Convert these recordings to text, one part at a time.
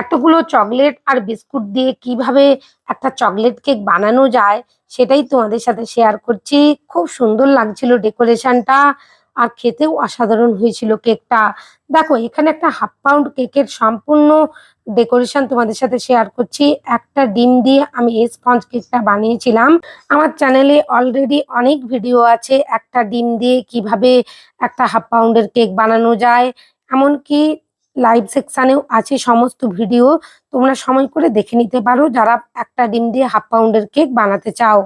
এতগুলো চকলেট আর বিস্কুট দিয়ে কীভাবে একটা চকলেট কেক বানানো যায়, সেটাই তোমাদের সাথে শেয়ার করছি। খুব সুন্দর লাগছিল ডেকোরেশনটা আর খেতেও অসাধারণ হয়েছিল কেকটা। দেখো, এখানে একটা হাফ পাউন্ড কেকের সম্পূর্ণ ডেকোরেশন তোমাদের সাথে শেয়ার করছি। একটা ডিম দিয়ে আমি এই স্পঞ্জ কেকটা বানিয়েছিলাম। আমার চ্যানেলে অলরেডি অনেক ভিডিও আছে, একটা ডিম দিয়ে কীভাবে একটা হাফ পাউন্ডের কেক বানানো যায়। এমনকি লাইভ সেকশানেও আছে সমস্ত ভিডিও তোমরা সময় করে দেখে নিতে পারো যারা একটা ডিম দিয়ে হাফ পাউন্ডের কেক বানাতে চাও।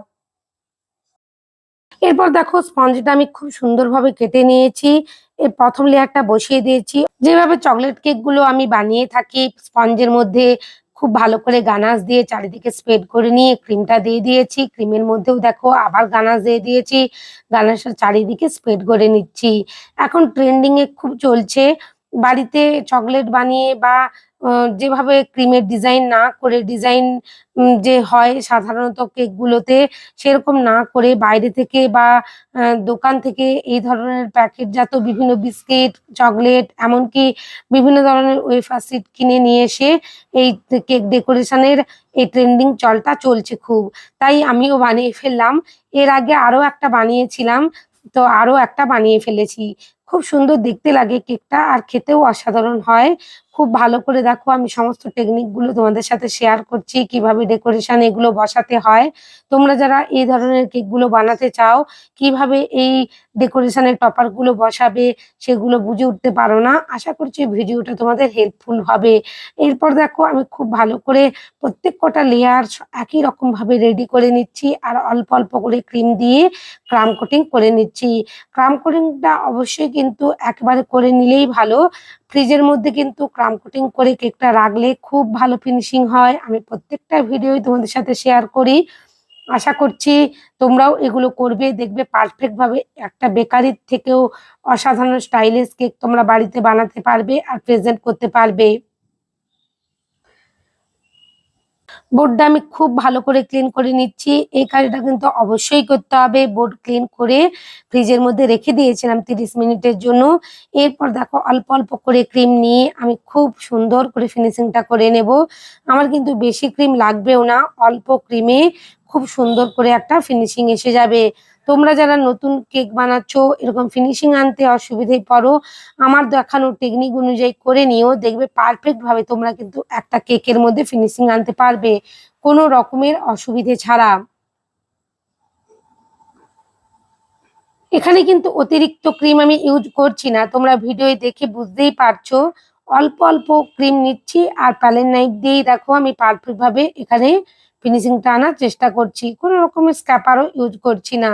এরপর দেখো স্পঞ্জটা আমি খুব সুন্দরভাবে কেটে নিয়েছি। এর প্রথম লেয়ারটা বসিয়ে দিয়েছি। যেভাবে চকলেট কেকগুলো আমি বানিয়ে থাকি স্পঞ্জের মধ্যে খুব ভালো করে গানাশ দিয়ে চারিদিকে স্প্রেড করে নিয়ে ক্রিমটা দিয়ে দিয়েছি। ক্রিমের মধ্যেও দেখো আবার গানাস দিয়ে দিয়েছি। গানাশের চারিদিকে স্প্রেড করে নিচ্ছি। এখন ট্রেন্ডিং এ খুব চলছে। বাড়িতে চকলেট বানিয়ে বা যেভাবে ক্রিমের ডিজাইন না করে, ডিজাইন যে হয় সাধারণত কেক গুলোতে সেরকম না করে বাইরে থেকে বা দোকান থেকে এই ধরনের প্যাকেটজাত বিভিন্ন বিস্কিট, চকলেট, এমনকি বিভিন্ন ধরনের ওয়েফার সিট কিনে নিয়ে এসে এই কেক ডেকোরেশনের এই ট্রেন্ডিং চলটা চলছে খুব। তাই আমিও বানিয়ে ফেললাম। এর আগে আরও একটা বানিয়েছিলাম, তো আরও একটা বানিয়ে ফেলেছি। খুব সুন্দর দেখতে লাগে কেকটা আর খেতেও অসাধারণ হয়। খুব ভালো করে দেখো, আমি সমস্ত টেকনিকগুলো তোমাদের সাথে শেয়ার করছি, কীভাবে ডেকোরেশন এগুলো বসাতে হয়। তোমরা যারা এই ধরনের কেকগুলো বানাতে চাও, কীভাবে এই ডেকোরেশনের টপারগুলো বসাবে, সেগুলো বুঝে উঠতে পারো না। আশা করছি ভিডিওটা তোমাদের হেল্পফুল হবে। এরপর দেখো, আমি খুব ভালো করে প্রত্যেক কটা লেয়ার একই রকম ভাবে রেডি করে নিচ্ছি, আর অল্প অল্প করে ক্রিম দিয়ে ক্রাম কোটিং করে নিচ্ছি। ক্রাম কোটিংটা অবশ্যই কিন্তু একবারে করে নিলেই ভালো। ফ্রিজের মধ্যে কিন্তু ক্রাম কোটিং করে কেকটা রাখলে খুব ভালো ফিনিশিং হয়। আমি প্রত্যেকটা ভিডিওই তোমাদের সাথে শেয়ার করি। আশা করছি তোমরাও এগুলো করবে। দেখবে পারফেক্টভাবে একটা বেকারির থেকেও অসাধারণ স্টাইলিশ কেক তোমরা বাড়িতে বানাতে পারবে আর প্রেজেন্ট করতে পারবে। বোর্ডটা আমি খুব ভালো করে ক্লিন করে নিচ্ছি। এই কাজটা কিন্তু অবশ্যই করতে হবে। বোর্ড ক্লিন করে ফ্রিজের মধ্যে রেখে দিয়েছিলাম তিরিশ মিনিটের জন্য। এরপর দেখো অল্প অল্প করে ক্রিম নিয়ে আমি খুব সুন্দর করে ফিনিশিংটা করে নেব। আমার কিন্তু বেশি ক্রিম লাগবেও না। অল্প ক্রিমে খুব সুন্দর করে একটা ফিনিশিং এসে যাবে। তোমরা যারা নতুন কেক বানাচ্ছ, এরকম ফিনিশিং আনতে অসুবিধায় পড়ো। আমার দেখানো টেকনিক অনুযায়ী করে নিও, দেখবে পারফেক্ট ভাবে তোমরা কিন্তু একটা কেকের মধ্যে ফিনিশিং আনতে পারবে। কোনো রকমের অসুবিধে ছাড়া। এখানে কিন্তু অতিরিক্ত ক্রিম আমি ইউজ করছি না, তোমরা ভিডিও দেখে বুঝতেই পারছ। অল্প অল্প ক্রিম নিচ্ছি আর প্যালেন নাইফ দিয়েই দেখো, আমি পারফেক্ট ভাবে এখানে ফিনিশিংটা আনার চেষ্টা করছি। কোনো রকমের স্ক্যাপারও ইউজ করছি না।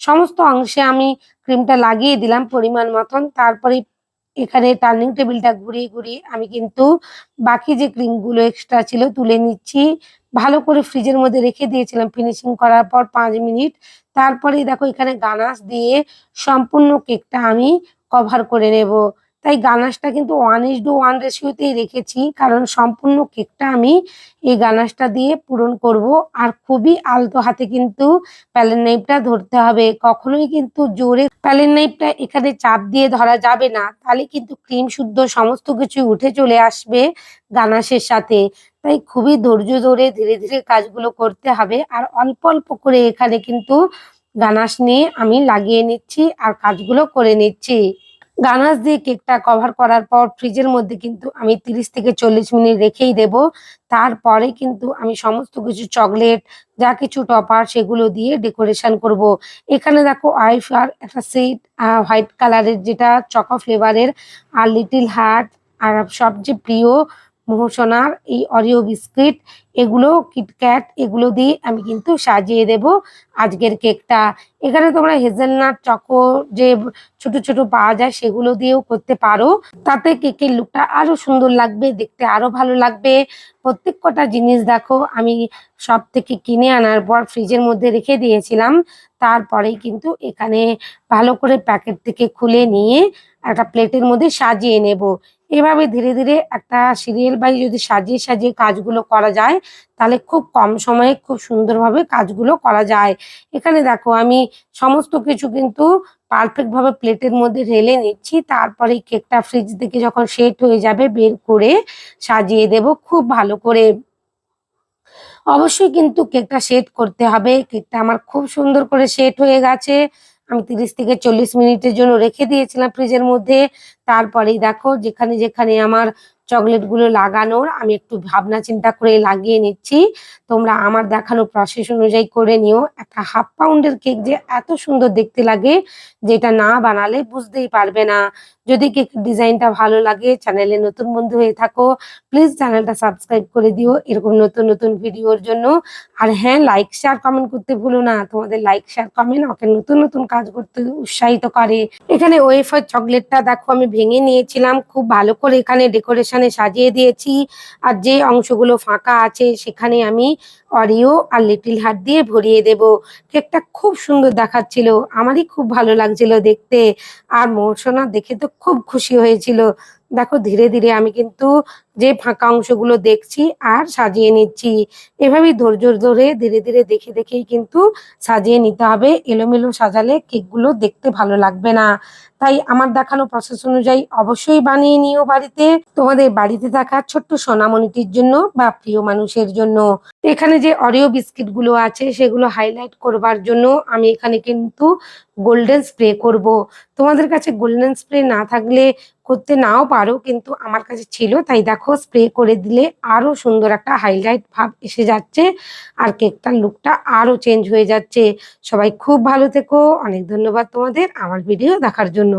সমস্ত অংশে আমি ক্রিমটা লাগিয়ে দিলাম পরিমাণ মতন। তারপরে এখানে টার্নিং টেবিলটা ঘুরিয়ে ঘুরিয়ে আমি কিন্তু বাকি যে ক্রিমগুলো এক্সট্রা ছিল তুলে নিচ্ছি। ভালো করে ফ্রিজের মধ্যে রেখে দিয়েছিলাম ফিনিশিং করার পর পাঁচ মিনিট। তারপরে দেখো এখানে গানাস দিয়ে সম্পূর্ণ কেকটা আমি কভার করে নেব। তাই গানাশটা কিন্তু ওয়ান ইস টু ওয়ান রেশিওতেই রেখেছি, কারণ সম্পূর্ণ কেকটা আমি এই গানাশটা দিয়ে পূরণ করব। আর খুবই আলতো হাতে কিন্তু প্যালেন নাইফটা ধরতে হবে। কখনোই কিন্তু জোরে প্যালেন নাইফটা এখানে চাপ দিয়ে ধরা যাবে না। তাহলে কিন্তু ক্রিম শুদ্ধ সমস্ত কিছু উঠে চলে আসবে গানাশের সাথে। তাই খুবই ধৈর্য ধরে ধীরে ধীরে কাজগুলো করতে হবে। আর অল্প অল্প করে এখানে কিন্তু গানাশ নিয়ে আমি লাগিয়ে নিচ্ছি আর কাজগুলো করে নিচ্ছি। গানাশ দিয়ে কেকটা কভার করার পর ফ্রিজের মধ্যে কিন্তু আমি তিরিশ থেকে চল্লিশ মিনিট রেখেই দেব। তারপরে কিন্তু আমি সমস্ত কিছু চকলেট যা কিছু টপার সেগুলো দিয়ে ডেকোরেশন করব। এখানে দেখো আইফ আর একটা সেট হোয়াইট কালারের যেটা চকো ফ্লেভারের আর লিটিল হার্ট আর সবচেয়ে প্রিয় মোহসোনার এই অরিও বিস্কিট, এগুলো কিটক্যাট এগুলো দিয়ে আমি কিন্তু সাজিয়ে দেব আজকের কেকটা। এখানে তোমরা হেজেলনাট চকো যে ছোট ছোট পাওয়া যায় সেগুলো দিয়েও করতে পারো। তাতে কেকের লুকটা আরও সুন্দর লাগবে, দেখতে আরও ভালো লাগবে। প্রত্যেক কটা জিনিস দেখো, আমি সব থেকে কিনে আনার পর ফ্রিজের মধ্যে রেখে দিয়েছিলাম। তারপরেই কিন্তু এখানে ভালো করে প্যাকেট থেকে খুলে নিয়ে একটা প্লেটের মধ্যে সাজিয়ে নেব। এভাবে ধীরে ধীরে একটা সিরিয়াল বাই যদি সাজিয়ে সাজিয়ে কাজগুলো করা যায়, তাহলে খুব কম সময়ে খুব সুন্দরভাবে কাজগুলো করা যায়। এখানে দেখো, আমি সমস্ত কিছু কিন্তু পারফেক্টভাবে প্লেটের মধ্যে ঢেলে নিচ্ছি, তারপরে কেকটা ফ্রিজ থেকে যখন সেট হয়ে যাবে, বের করে সাজিয়ে দেব খুব ভালো করে। অবশ্যই কিন্তু কেকটা সেট করতে হবে। কেকটা আমার খুব সুন্দর করে সেট হয়ে গেছে। আমি তিরিশ থেকে চল্লিশ মিনিটের জন্য রেখে দিয়েছিলাম ফ্রিজের মধ্যে। তারপরেই দেখো যেখানে যেখানে আমার চকলেটগুলো লাগানোর, আমি একটু ভাবনা চিন্তা করে লাগিয়ে নিচ্ছি। তোমরা আমার দেখানো প্রসেস অনুযায়ী করে নিও। একটা হাফ পাউন্ডের কেক যে এত সুন্দর দেখতে লাগে, যেটা না বানালে বুঝতেই পারবে না। যদি কেক ডিজাইনটা ভালো লাগে চ্যানেলে নতুন বন্ধু হয়ে থাকো প্লিজ চ্যানেলটা সাবস্ক্রাইব করে দিও এরকম নতুন নতুন ভিডিওর জন্য। আর হ্যাঁ লাইক শেয়ার কমেন্ট করতে ভুলো না। তোমাদের লাইক শেয়ার কমেন্ট আমাকে নতুন নতুন কাজ করতে উৎসাহিত করে। এখানে ওয়েফার চকলেটটা দেখো আমি ভেঙে নিয়েছিলাম। খুব ভালো করে এখানে ডেকোরেশনে সাজিয়ে দিয়েছি। আর যে অংশগুলো ফাঁকা আছে, সেখানে আমি অরিও আর লিটিল হার্ট দিয়ে ভরিয়ে দেব। কেকটা খুব সুন্দর দেখাচ্ছিল, আমারই খুব ভালো লাগছিল দেখতে। আর মোরসোনা দেখে তো খুব খুশি হয়েছিল। দেখো, ধীরে ধীরে আমি কিন্তু যে ফাঁকা অংশগুলো দেখছি আর সাজিয়ে নিচ্ছি। এভাবেই ধৈর্য ধরে ধীরে ধীরে দেখে দেখেই কিন্তু সাজিয়ে নিতে হবে। এলোমেলো সাজালে কেকগুলো দেখতে ভালো লাগবে না। তাই আমার দেখানো প্রসেস অনুযায়ী অবশ্যই বানিয়ে নিও বাড়িতে। তোমাদের বাড়িতে থাকা ছোট্ট সোনামণিটির জন্য বা প্রিয় মানুষের জন্য। এখানে যে অরিও বিস্কিটগুলো আছে সেগুলো হাইলাইট করবার জন্য আমি এখানে কিন্তু গোল্ডেন স্প্রে করব। তোমাদের কাছে গোল্ডেন স্প্রে না থাকলে করতে নাও পারো, কিন্তু আমার কাছে ছিল, তাই দেখো স্প্রে করে দিলে আরও সুন্দর একটা হাইলাইট ভাব এসে যাচ্ছে আর কেকটার লুকটা আরও চেঞ্জ হয়ে যাচ্ছে। সবাই খুব ভালো থেকো, অনেক ধন্যবাদ তোমাদের আমার ভিডিও দেখার জন্য।